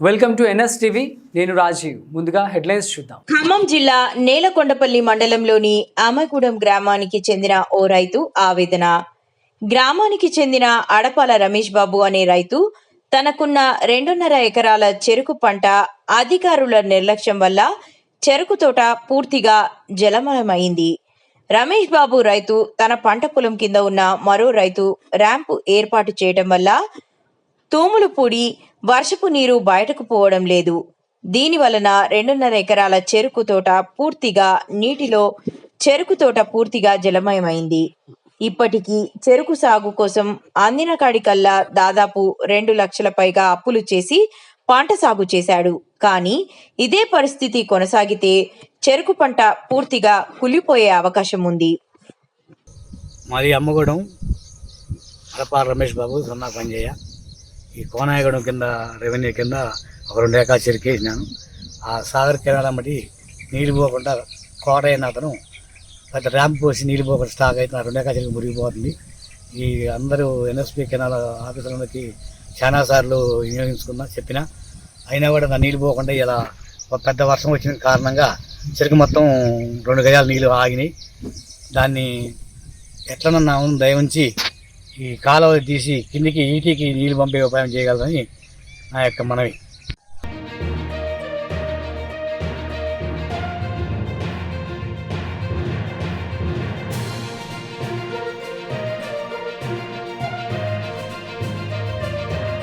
Welcome to NS TV. నేను రాజీవ్. ముందుగా headlines చూద్దాం. ఖమ్మం జిల్లా నేలకొండపల్లి మండలంలోని ఆమగూడెం గ్రామానికి చెందిన ఓ రైతు ఆవేదన. గ్రామానికి చెందిన అడపాల రమేష్ బాబు అనే రైతు తనకున్న రెండున్నర ఎకరాల చెరుకు పంట అధికారుల నిర్లక్ష్యం వల్ల చెరుకు తోట పూర్తిగా జలమలమైంది రమేష్ బాబు రైతు తన పంట పొలం కింద ఉన్న మరో రైతు ర్యాంపు ఏర్పాటు చేయడం వల్ల తూములు పూడి వర్షపు నీరు బయటకు పోవడం లేదు. దీని వలన రెండున్నర ఎకరాల చెరుకు తోట పూర్తిగా నీటిలో చెరుకు తోట పూర్తిగా జలమయమైంది. ఇప్పటికీ చెరుకు సాగు కోసం అందిన కాడికల్లా దాదాపు రెండు లక్షల పైగా అప్పులు చేసి పంట సాగు చేశాడు. కానీ ఇదే పరిస్థితి కొనసాగితే చెరుకు పంట పూర్తిగా కులిపోయే అవకాశం ఉంది. మరి అమ్మగూడెం. రమేష్ బాబు సన్నా పనిచేయ ఈ కోనాయగడం కింద రెవెన్యూ కింద ఒక రెండు ఎకరాలు చెరికేసినాను ఆ సాగర్ కెనాల బట్టి నీళ్ళు పోకుండా కోట అయిన అతను పెద్ద ర్యాంప్ పోసి నీళ్ళు పోకుండా స్టాక్ అయితే రెండు ఎకరాల చెరికి మురిగిపోతుంది. ఈ అందరూ ఎన్ఎస్పి కెనాల ఆఫీసులకి చాలా సార్లు వినియోగించుకున్నా చెప్పినా. అయినా కూడా నా నీళ్ళు పోకుండా ఇలా ఒక పెద్ద వర్షం వచ్చిన కారణంగా చెరుకు మొత్తం రెండు గజాల నీళ్ళు ఆగినాయి. దాన్ని ఎట్లనన్నా దయవుంచి ఈ కాలువ తీసి కిందికి ఈటీకి నీళ్ళు పంపే ఉపాయం చేయగలరని నా యొక్క మనవి.